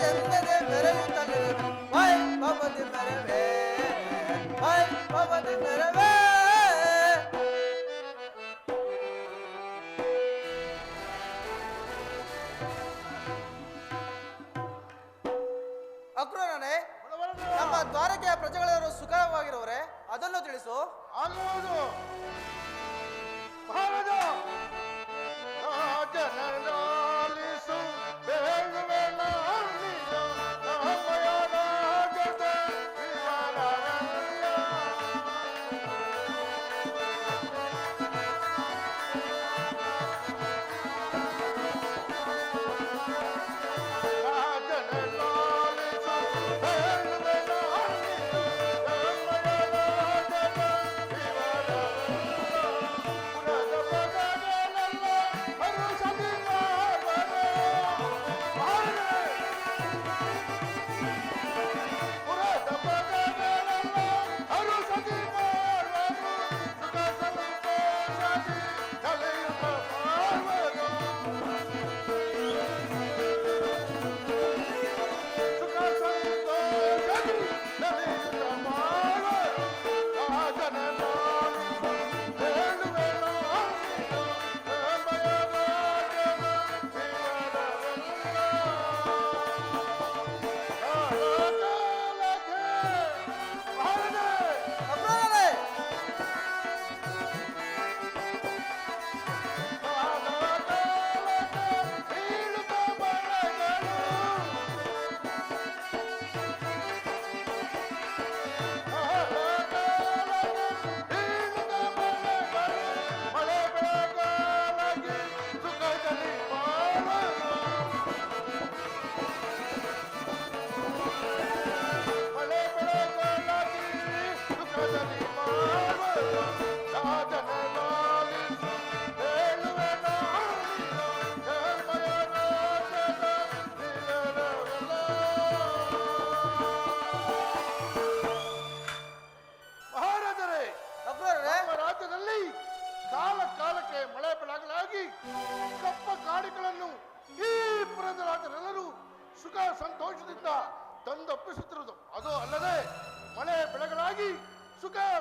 Hallelujah.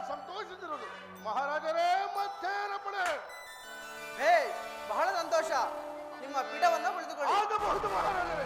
ಸಂತೋಷದಿರುವುದು ಮಹಾರಾಜರೇ ಮತ್ತೆ ರಪಣೆ ಹೇ ಬಹಳ ಸಂತೋಷ. ನಿಮ್ಮ ಪೀಠವನ್ನು ಉಳಿದುಕೊಳ್ಳಿ ಮಹಾರಾಜರೇ.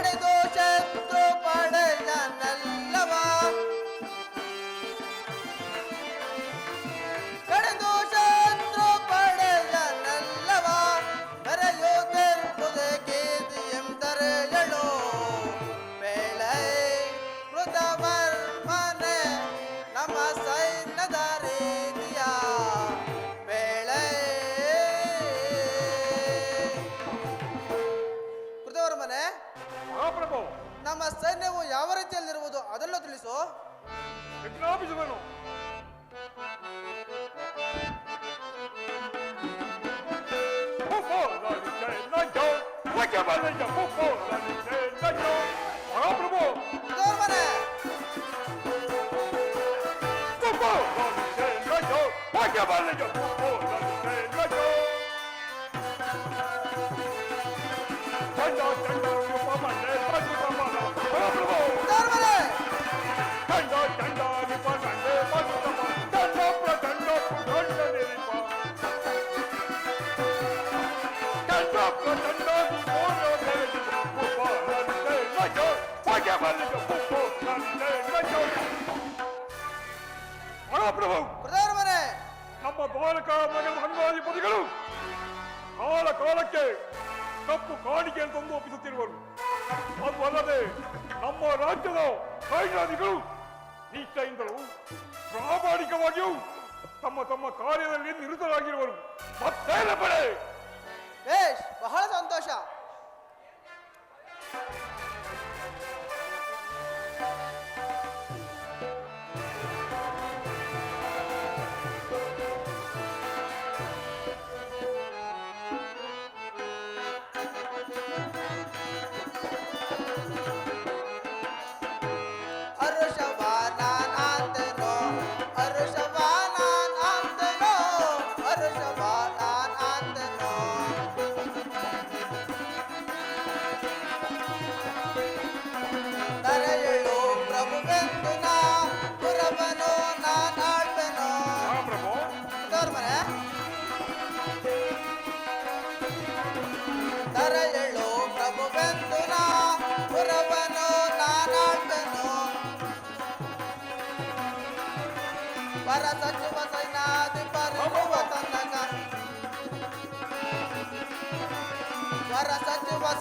ಕಡೆದೋಷತ್ತು ಪಡೆದನಲ್ಲವ ಕಡೆದೋಷತ್ತು ಪಡೆದನಲ್ಲವ ಬರೆಯೋದೆಂಬುದೇ ಗೀತಿ ಎಂದರೆಯಳು ಬೆಳೆ ಮೃತವರ್ಮನೆ ನಮ್ಮ ಸೈನ್ಯದಾರೇ ನಮ್ಮ ಸೈನ್ಯವು ಯಾವ ರೀತಿಯಲ್ಲಿರುವುದು ಅದನ್ನು ತಿಳಿಸು ವಿಜ್ಞಾಪಿಸುವೆನು ಮಹಾಪ್ರಭು ದುರ್ಮನೆ ಮಹಾಪ್ರಭು ದುರ್ಮನೆ ನಮ್ಮ ಬಾಲಕ ಮಗನ ಹನುಮಾಧಿಪತಿಗಳು ಕಾಲ ಕಾಲಕ್ಕೆ ತಪ್ಪು ಕಾಣಿಕೆಯನ್ನು ತಂದು ಒಪ್ಪಿಸುತ್ತಿರುವರು. ಅದು ಅಲ್ಲದೆ ನಮ್ಮ ರಾಜ್ಯದ ಸೈನ್ಯಾಧಿಗಳು ನಿಷ್ಠೆಯಿಂದಲೂ ಪ್ರಾಮಾಣಿಕವಾಗಿಯೂ ತಮ್ಮ ತಮ್ಮ ಕಾರ್ಯದಲ್ಲಿ ನಿರತರಾಗಿರುವರು. ಮತ್ತೇನ ಪಡೆ ಬೇಷ್ ಬಹಳ ಸಂತೋಷ.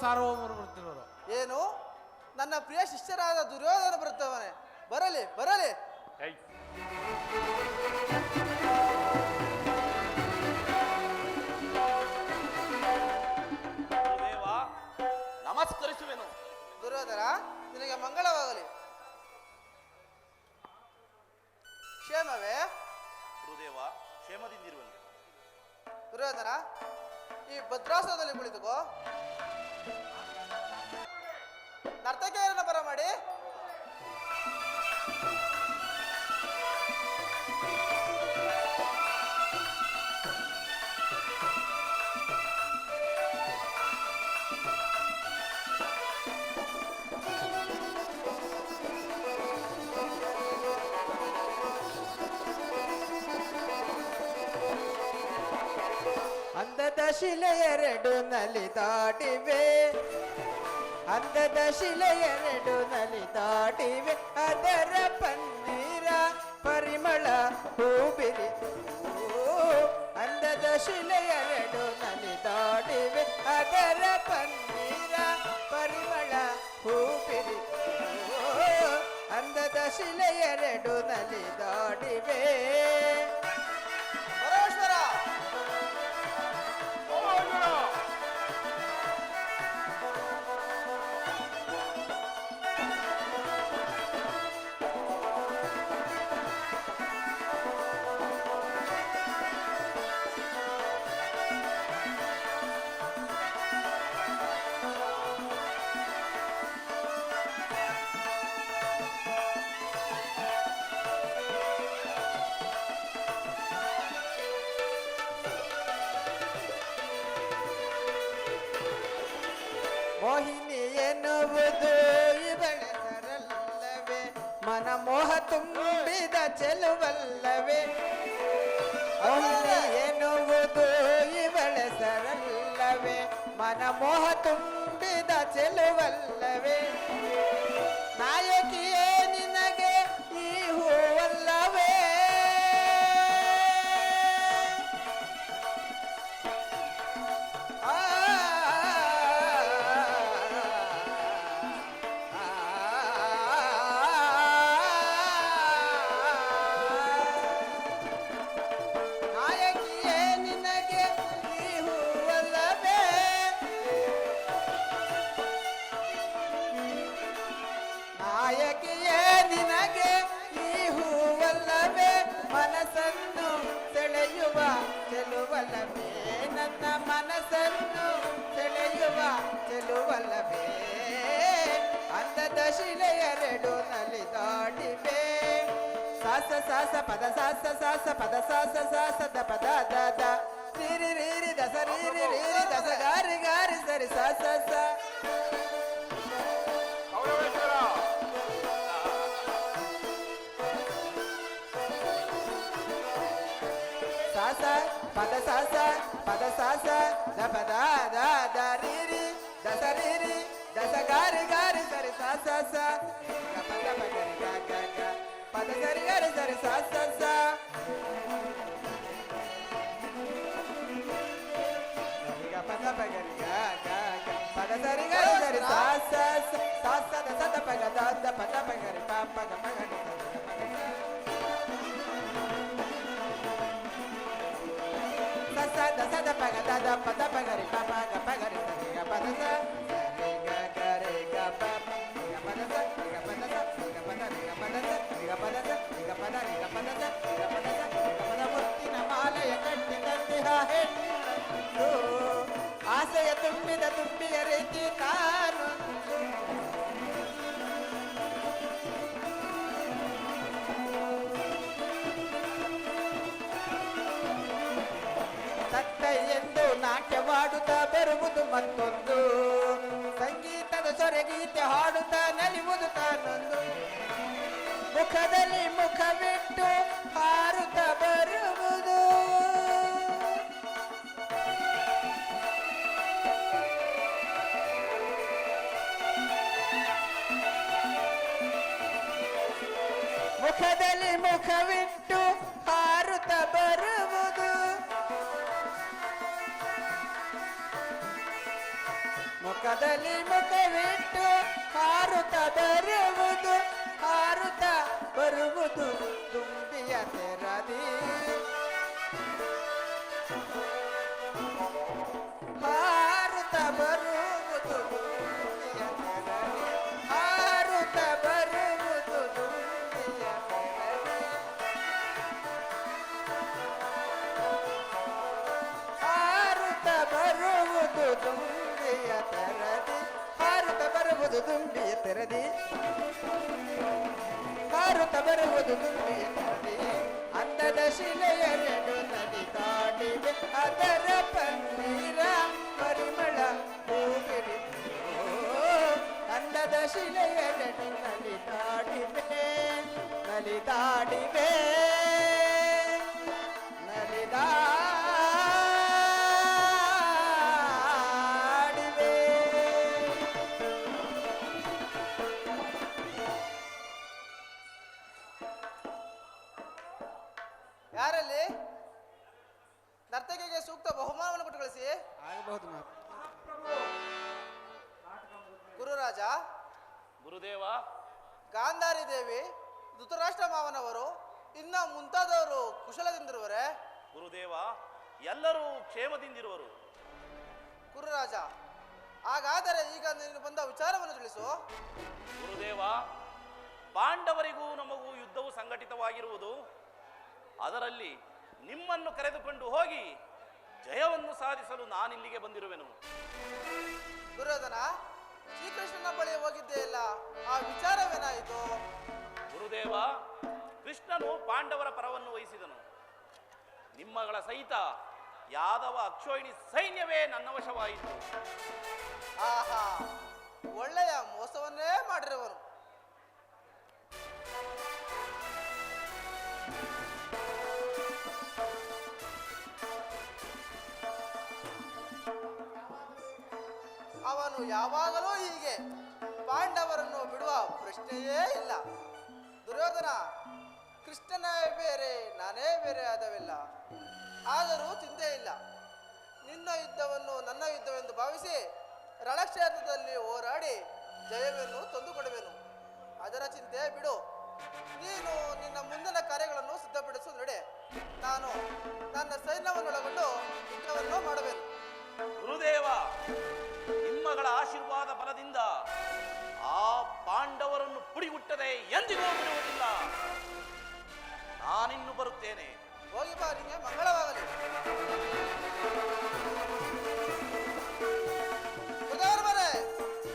ಸಾರ್ವಭೌಮರು ಬರ್ತಿರೋರು. ಏನು? ನನ್ನ ಪ್ರಿಯ ಶಿಷ್ಯರಾದ ದುರ್ಯೋಧನ ಬರುತ್ತವನೆ. ಬರಲಿ ಬರಲಿ. ಶಿಲೆ ಎರಡು ನಲಿ ದಾಟಿವೆ. ಅಂದದ ಶಿಲೆ ಎರಡು ನಲಿ ದಾಟಿವೆ. ಅದರ ಪನ್ನೀರ ಪರಿಮಳ ಹೂಬಿರಿ. ಅಂದದ ಶಿಲೆ ಎರಡು ನಲಿ ದಾಟಿವೆ. ಅದರ ಪನ್ನೀರ ಪರಿಮಳ ಹೂಬಿರಿ. ಅಂದದ ಶಿಲೆ ಎರಡು ನಲಿ ಮೋಹಿನಿ ಎನ್ನುವುದು ಇವಳ ಸರಲ್ಲವೇ ಮನಮೋಹ ತುಂಬಿದ ಚೆಲುವಲ್ಲವೇ ಮೋಹಿನಿ ಎನ್ನುವುದು ಇವಳ ಸರಲ್ಲವೇ ಮನಮೋಹ ತುಂಬಿದ ಚೆಲುವಲ್ಲವೇ ನಾಯ ಚೆಲುವಲ್ಲವೇ ಅಂದದ ಶಿಲೆಯರೆಡು ನಲಿದಾಡಿವೆ ಸಾಸ ಸಾಸ ಪದ ಸಾಸ ಸಾಸ ಪದ ಸಾಸ ಸಾಸ ದ ಪದ ದ ಸಿರಿ ರೀರಿ ರೀರಿ ದಸ ರೀರಿ ರೀರಿ ದಸ ಗಾರಿ ಗಾರಿ ಸರಿ ಸಾಸ ಸ ಸಾಸ ಪದ ಸಾಸ ಪದ ಸಾಸ ದ ಪದ ದ ದ ರೀ ರೀ ದಸ ರೀ ರೀ ದಸ ಗಾರಿ ಗಾರಿ ಸರಿ ಸಾ ಸ ಸ ಗ ಪದ ಪಗರಿ ಗ ಗ ಗ ಪದ ಸರಿ ಗಾರಿ ಸರಿ ಸಾ ಸ ಸ ಗ ಪದ ಪಗರಿ ಗ ಗ ಗ ಪದ ಸರಿ ಗಾರಿ ಸರಿ ಸಾ ಸ ಸ ಸಾ ಸ ದ ಸ ದ ಪಗ ದ ದ ಆಸೆಯ ತುಂಬಿದ ತುಂಬಿಯ ರೀತಿ ನಾನು ನಾಟ್ಯವಾಡುತ್ತಾ ಬರುವುದು ಮತ್ತೊಂದು. ಸಂಗೀತದ ಸೊರೆಗೀತೆ ಹಾಡುತ್ತಾ ನಲಿಯುವುದು ತಾನೊಂದು. ಮುಖದಲ್ಲಿ ಮುಖವಿಟ್ಟು ಹಾರುತ್ತಾ ಬರುವುದು. ಮುಖದಲ್ಲಿ ಮುಖವಿಟ್ಟು ಮುಖವಿಟ್ಟು ಹಾರುತ್ತ ಬರುವುದು ತುಂಬಿಯ ತೆರದಿ ಹಾರುತ್ತ ಬರುವುದು ತುಂಬಿಯ ತೆರದಿ ಅಂದದ ಶಿಲೆಯರೆಡು ನದಿ ದಾಟಿವೆ ಅದರ ಪನ್ನೀರ ಪರಿಮಳ ಜಯವನ್ನು ಸಾಧಿಸಲು ನಾನಿಲ್ಲಿಗೆ ಬಂದಿರುವೆನು. ದುರ್ಯೋಧನ ಶ್ರೀಕೃಷ್ಣನ ಬಳಿ ಹೋಗಿದ್ದೇ ಇಲ್ಲ. ಆ ವಿಚಾರವೇನಾಯಿತು? ಗುರುದೇವ ಕೃಷ್ಣನು ಪಾಂಡವರ ಪರವನ್ನು ವಹಿಸಿದನು. ನಿಮ್ಮಗಳ ಸಹಿತ ಯಾದವ ಅಕ್ಷೋಹಿಣಿ ಸೈನ್ಯವೇ ನನ್ನ ವಶವಾಯಿತು. ಆಹಾ ಒಳ್ಳೆಯ ಮೋಸವನ್ನೇ ಮಾಡಿರುವನು ನಾನು ಯಾವಾಗಲೂ ಹೀಗೆ. ಪಾಂಡವರನ್ನು ಬಿಡುವ ಪ್ರಶ್ನೆಯೇ ಇಲ್ಲ. ದುರ್ಯೋಧನ, ಕೃಷ್ಣನೇ ಬೇರೆ, ನಾನೇ ಬೇರೆ ಆದವಿಲ್ಲ. ಆದರೂ ಚಿಂತೆ ಇಲ್ಲ. ನಿನ್ನ ಯುದ್ಧವನ್ನು ನನ್ನ ಯುದ್ಧವೆಂದು ಭಾವಿಸಿ ರಣಕ್ಷೇತ್ರದಲ್ಲಿ ಹೋರಾಡಿ ಜಯವನ್ನು ತಂದುಕೊಡುವೆನು. ಅದರ ಚಿಂತೆ ಬಿಡು. ನೀನು ನಿನ್ನ ಮುಂದಿನ ಕಾರ್ಯಗಳನ್ನು ಸಿದ್ಧಪಡಿಸು ನಡೆ ನಾನು ನನ್ನ ಸೈನ್ಯವನ್ನೊಳಗೊಂಡು ಯುದ್ಧವನ್ನು ಮಾಡಬೇಕು ಗುರುದೇವ ನಿಮ್ಮಗಳ ಆಶೀರ್ವಾದ ಬಲದಿಂದ ಆ ಪಾಂಡವರನ್ನು ಪುಡಿಗುಟ್ಟದೆ ಎಂದಿಗೂ ಬಿಡುವುದಿಲ್ಲ. ನಾನಿನ್ನು ಬರುತ್ತೇನೆ. ಹೋಗಿ ಬಾರಿಗೆ ನಿಮಗೆ ಮಂಗಳವಾಗಲಿ.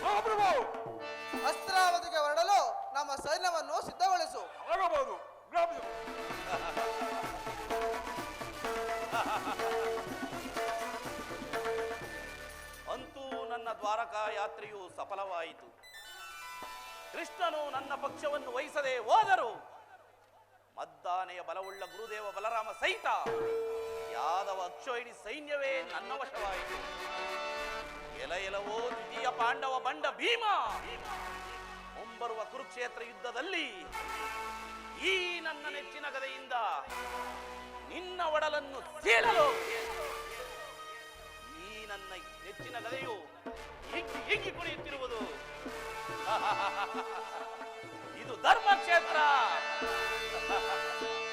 ಅಸ್ತ್ರಾವಧಿಗೆ ಅಸ್ತ್ರಾವತಿಗೆ ಹೊರಡಲು ನಮ್ಮ ಸೈನ್ಯವನ್ನು ಸಿದ್ಧಗೊಳಿಸು. ಆಗಬಹುದು. ನನ್ನ ದ್ವಾರಕಾ ಯಾತ್ರೆಯು ಸಫಲವಾಯಿತು. ಕೃಷ್ಣನು ನನ್ನ ಪಕ್ಷವನ್ನು ವಹಿಸದೆ ಹೋದರು. ಮದ್ದಾನೆಯ ಬಲವುಳ್ಳ ಗುರುದೇವ ಬಲರಾಮ ಸಹಿತ ಯಾದವ ಅಕ್ಷೋಹಿಣಿ ಸೈನ್ಯವೇ ನನ್ನ ವಶವಾಯಿತು. ಎಲ ಎಲವೋ ದ್ವಿತೀಯ ಪಾಂಡವ ಬಂಡ ಭೀಮ ಮುಂಬರುವ ಕುರುಕ್ಷೇತ್ರ ಯುದ್ಧದಲ್ಲಿ ಈ ನನ್ನ ನೆಚ್ಚಿನ ಗದೆಯಿಂದ ನಿನ್ನ ಒಡಲನ್ನು ಸೀಳಲು. ಈ ನನ್ನ ನೆಚ್ಚಿನ ಗದೆಯು ಹಿಗ್ಗಿ ಹಿಗ್ಗಿ ಕುಣಿಯುತ್ತಿರುವುದು? ಇದು ಧರ್ಮಕ್ಷೇತ್ರ.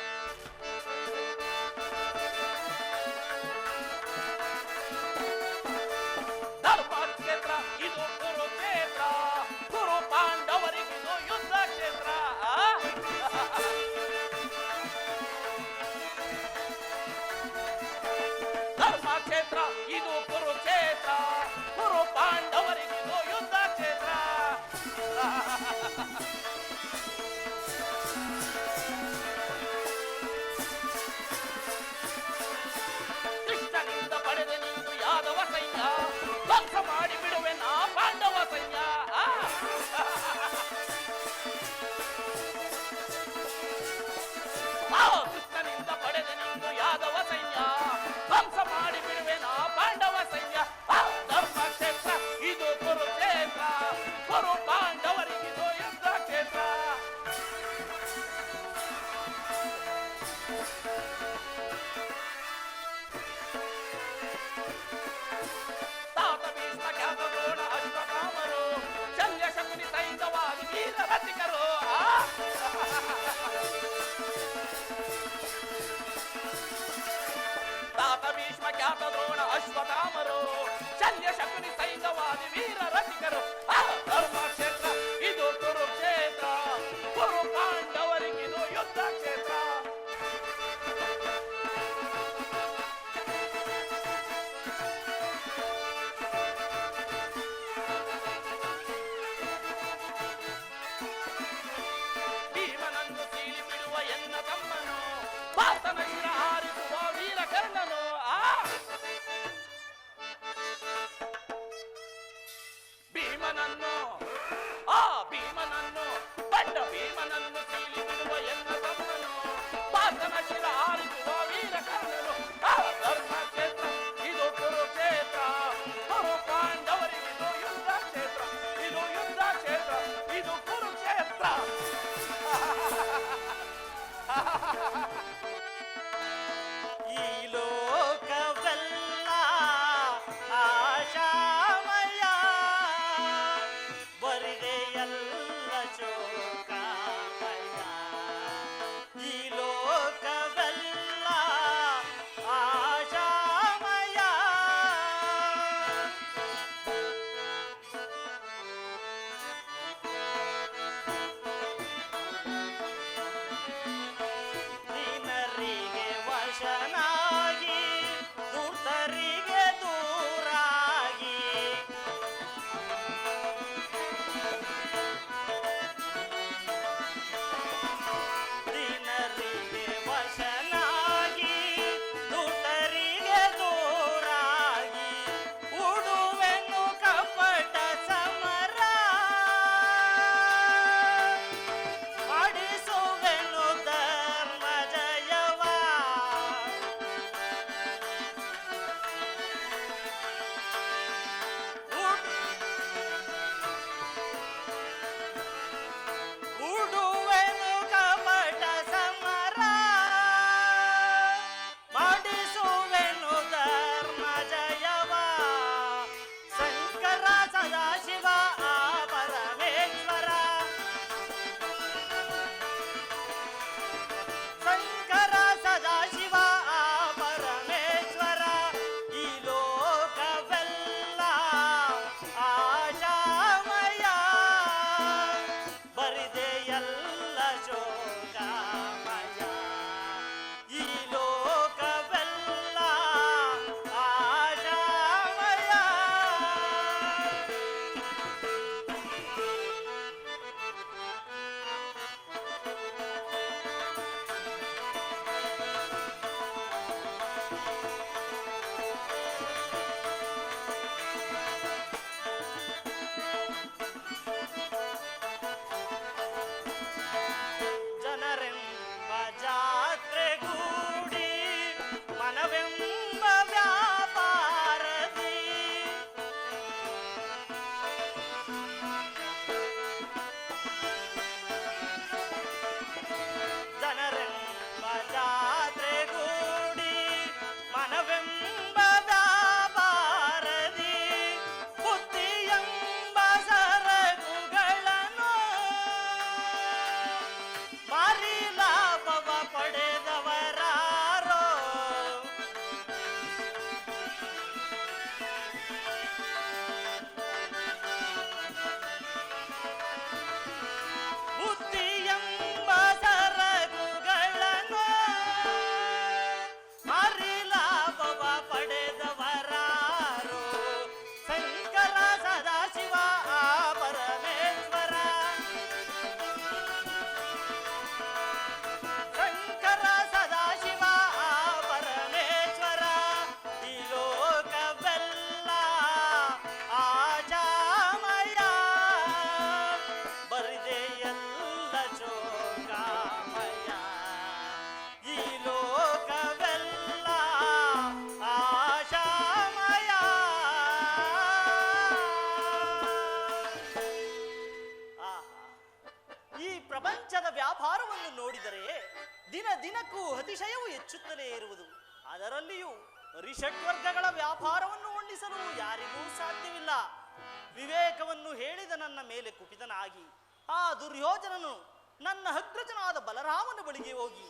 ನನ್ನ ಅಗ್ರಜನಾದ ಬಲರಾಮನ ಬಳಿಗೆ ಹೋಗಿ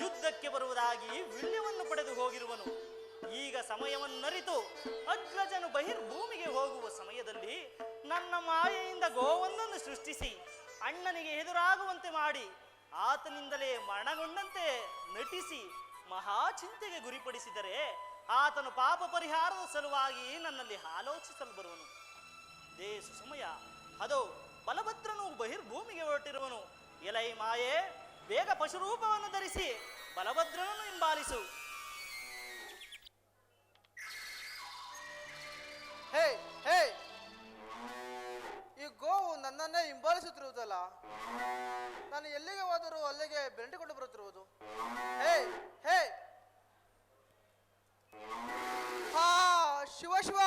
ಯುದ್ಧಕ್ಕೆ ಬರುವುದಾಗಿ ವಿಳ್ಯವನ್ನು ಪಡೆದು ಹೋಗಿರುವನು. ಈಗ ಸಮಯವನ್ನರಿತು ಅಗ್ರಜನು ಬಹಿರ್ಭೂಮಿಗೆ ಹೋಗುವ ಸಮಯದಲ್ಲಿ ನನ್ನ ಮಾಯೆಯಿಂದ ಗೋವೊಂದನ್ನು ಸೃಷ್ಟಿಸಿ ಅಣ್ಣನಿಗೆ ಎದುರಾಗುವಂತೆ ಮಾಡಿ, ಆತನಿಂದಲೇ ಮರಣಗೊಂಡಂತೆ ನಟಿಸಿ ಮಹಾಚಿಂತೆಗೆ ಗುರಿಪಡಿಸಿದರೆ ಆತನು ಪಾಪ ಪರಿಹಾರದ ಸಲುವಾಗಿ ನನ್ನಲ್ಲಿ ಆಲೋಚಿಸಲು ಬರುವನು. ದೇ ಸುಸಮಯ ಅದೋ ಬಲಭದ್ರನು ಬಹಿರ್ಭೂಮಿಗೆ ಹೊರಟಿರುವನು. ಎಲೈ ಮಾಯೆ, ಬೇಗ ಪಶುರೂಪವನ್ನು ಧರಿಸಿ, ಬಲಭದ್ರನನ್ನು ಹಿಂಬಾಲಿಸು. ಹೇ ಹೇ! ಈ ಗೋವು ನನ್ನನ್ನೇ ಹಿಂಬಾಲಿಸುತ್ತಿರುವುದಲ್ಲ, ನಾನು ಎಲ್ಲಿಗೆ ಹೋದರೂ ಅಲ್ಲಿಗೆ ಬೆಂಟಿಕೊಂಡು ಬರುತ್ತಿರುವುದು. ಹೇ ಹೇ! ಹಾ, ಶಿವ ಶಿವ!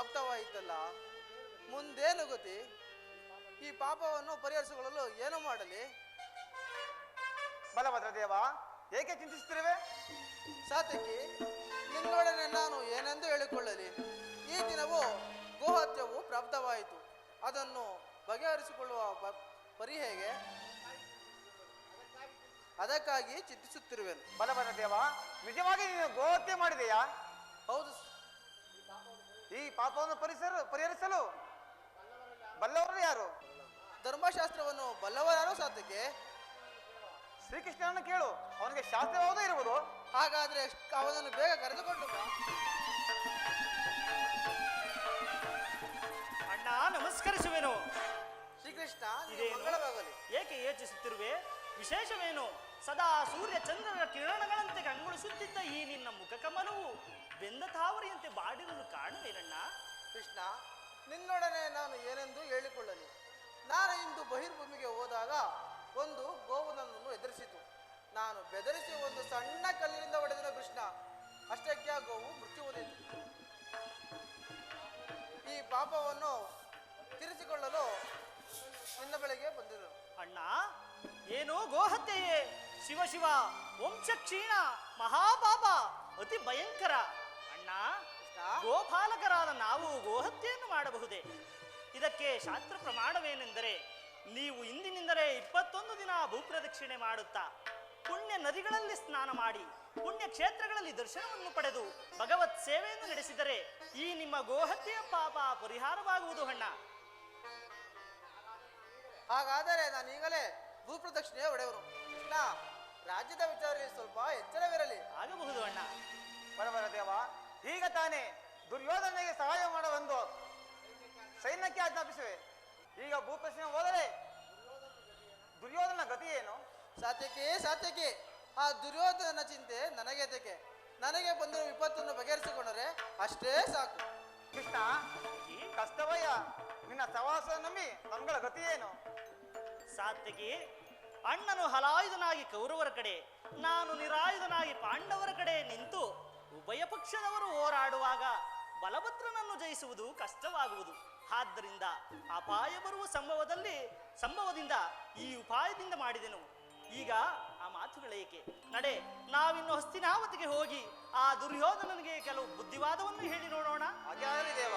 ಪ್ರಾಪ್ತವಾಯಿತಲ್ಲ. ಮುಂದೇನು ಗತಿ ಈ ಪಾಪವನ್ನು ಪರಿಹರಿಸಿಕೊಳ್ಳಲು ಏನು ಮಾಡಲಿ? ಬಲಭದ್ರ ದೇವ ಏಕೆ ಚಿಂತಿಸುತ್ತಿರುವೆ? ಸಾತಕಿ ನಿನ್ನೊಡನೆ ನಾನು ಏನೆಂದು ಹೇಳಿಕೊಳ್ಳಲಿ. ಈ ದಿನವೂ ಗೋಹತ್ಯವು ಪ್ರಾಪ್ತವಾಯಿತು. ಅದನ್ನು ಬಗೆಹರಿಸಿಕೊಳ್ಳುವ ಪ- ಪರಿ ಹೇಗೆ? ಅದಕ್ಕಾಗಿ ಚಿಂತಿಸುತ್ತಿರುವೆನು. ಬಲಭದ್ರ ದೇವ ನಿಜವಾಗಿ ನೀನು ಗೋಹತ್ಯೆ ಮಾಡಿದೆಯಾ? ಹೌದು ಈ ಪಾಪವನ್ನು ಪರಿಸರ ಪರಿಹರಿಸಲು ಬಲ್ಲವರು ಯಾರು? ಧರ್ಮಶಾಸ್ತ್ರವನ್ನು ಬಲ್ಲವರಾರು ಸಾಧ್ಯಕ್ಕೆ ಶ್ರೀಕೃಷ್ಣನನ್ನು ಕೇಳು. ಅವನಿಗೆ ಶಾಸ್ತ್ರವಾದರೂ ಇರುವುದು. ಹಾಗಾದ್ರೆ ಅವನನ್ನು ಬೇಗ ಕರೆದುಕೊಂಡು ಅಣ್ಣ ನಮಸ್ಕರಿಸುವೆನು. ಶ್ರೀಕೃಷ್ಣ? ಮಂಗಳವಾಗಲಿ. ಏಕೆ ಯೋಚಿಸುತ್ತಿರುವೆ? ವಿಶೇಷವೇನು? ಸದಾ ಸೂರ್ಯ ಚಂದ್ರನ ಕಿರಣಗಳಂತೆ ಕಂಗೊಳಿಸುತ್ತಿದ್ದ ಈ ನಿನ್ನ ಮುಖ ಕಮಲವು. ಬೆಂದ ತಾವರಿಯಂತೆ ಬಾಡಿರಲು ಕಾರಣವೇನಣ್ಣ ಕೃಷ್ಣ ನಿನ್ನೊಡನೆ ನಾನು ಏನೆಂದು ಹೇಳಿಕೊಳ್ಳಲಿ. ನಾನು ಇಂದು ಬಹಿರ್ಭೂಮಿಗೆ ಹೋದಾಗ ಒಂದು ಗೋವು ನನ್ನನ್ನು ಎದುರಿಸಿತು. ನಾನು ಬೆದರಿಸಿ ಒಂದು ಸಣ್ಣ ಕಲ್ಲಿನಿಂದ ಹೊಡೆದಿನ ಕೃಷ್ಣ. ಅಷ್ಟಕ್ಕೆ ಆ ಗೋವು ಮೃತ್ಯು ಹೊಂದಿತು ಈ ಪಾಪವನ್ನು ತಿರಿಸಿಕೊಳ್ಳಲು ನಿನ್ನ ಬಳಿಗೆ ಬಂದಿದ್ದರು. ಅಣ್ಣ ಏನೋ ಗೋಹತ್ಯೆಯೇ. ಶಿವ ಶಿವ ವಂಶ ಕ್ಷೀಣ ಮಹಾಪಾಪ ಅತಿ ಭಯಂಕರ. ಗೋಪಾಲಕರಾದ ನಾವು ಗೋಹತ್ಯೆಯನ್ನು ಮಾಡಬಹುದೇ? ಇದಕ್ಕೆ ಶಾಸ್ತ್ರ ಪ್ರಮಾಣವೇನೆಂದರೆ ನೀವು ಇಂದಿನಿಂದಲೇ ಇಪ್ಪತ್ತೊಂದು ದಿನ ಭೂಪ್ರದಕ್ಷಿಣೆ ಮಾಡುತ್ತಾ ಪುಣ್ಯ ನದಿಗಳಲ್ಲಿ ಸ್ನಾನ ಮಾಡಿ ಪುಣ್ಯ ಕ್ಷೇತ್ರಗಳಲ್ಲಿ ದರ್ಶನವನ್ನು ಪಡೆದು ಭಗವತ್ ಸೇವೆಯನ್ನು ನಡೆಸಿದರೆ ಈ ನಿಮ್ಮ ಗೋಹತ್ಯೆಯ ಪಾಪ ಪರಿಹಾರವಾಗುವುದು ಅಣ್ಣ. ಹಾಗಾದರೆ ನಾನು ಈಗಲೇ ಭೂಪ್ರದಕ್ಷಿಣೆ ಒಡೆಯವರು. ಕೃಷ್ಣ ರಾಜ್ಯದ ವಿಚಾರದಲ್ಲಿ ಸ್ವಲ್ಪ ಎಚ್ಚರವಿರಲಿ. ಆಗಬಹುದು ಅಣ್ಣ. ಬರಬರ ದೇವ. ಈಗ ತಾನೇ ದುರ್ಯೋಧನಿಗೆ ಸಹಾಯ ಮಾಡಬಂದು ಸೈನ್ಯಕ್ಕೆ ಆಜ್ಞಾಪಿಸುವೆ. ಈಗ ಭೂಪ್ರಶ್ನೆ ಹೋದರೆ ದುರ್ಯೋಧನ ಗತಿ ಏನು? ಸಾತ್ಯಕ್ಕೆ ಸಾತ್ಯಕ್ಕೆ ಆ ದುರ್ಯೋಧನ ಚಿಂತೆ ನನಗೆ ತೆಗೆ ನನಗೆ ಬಂದಿರೋ ವಿಪತ್ತನ್ನು ಬಗೆಹರಿಸಿಕೊಂಡರೆ ಅಷ್ಟೇ ಸಾಕು. ಕೃಷ್ಣ ಕಷ್ಟವಯ್ಯ ನಿನ್ನ ಸವಾಸ ನಂಬಿ ನಮ್ಗಳ ಗತಿ ಏನು? ಸಾತ್ಯಕಿ ಅಣ್ಣನು ಹಲಾಯುಧನಾಗಿ ಕೌರವರ ಕಡೆ ನಾನು ನಿರಾಯುಧನಾಗಿ ಪಾಂಡವರ ಕಡೆ ನಿಂತು ಉಭಯ ಪಕ್ಷದವರು ಹೋರಾಡುವಾಗ ಬಲಭದ್ರನನ್ನು ಜಯಿಸುವುದು ಕಷ್ಟವಾಗುವುದು. ಆದ್ದರಿಂದ ಅಪಾಯ ಬರುವ ಸಂಭವದಲ್ಲಿ, ಸಂಭವದಿಂದ ಈ ಉಪಾಯದಿಂದ ಮಾಡಿದೆನು. ಈಗ ಆ ಮಾತುಗಳೇಕೆ ನಡೆ, ನಾವಿನ್ನು ಹಸ್ತಿನಾವತಿಗೆ ಹೋಗಿ ಆ ದುರ್ಯೋಧನನಿಗೆ ಕೆಲವು ಬುದ್ಧಿವಾದವನ್ನು ಹೇಳಿ ನೋಡೋಣ. ದೇವ.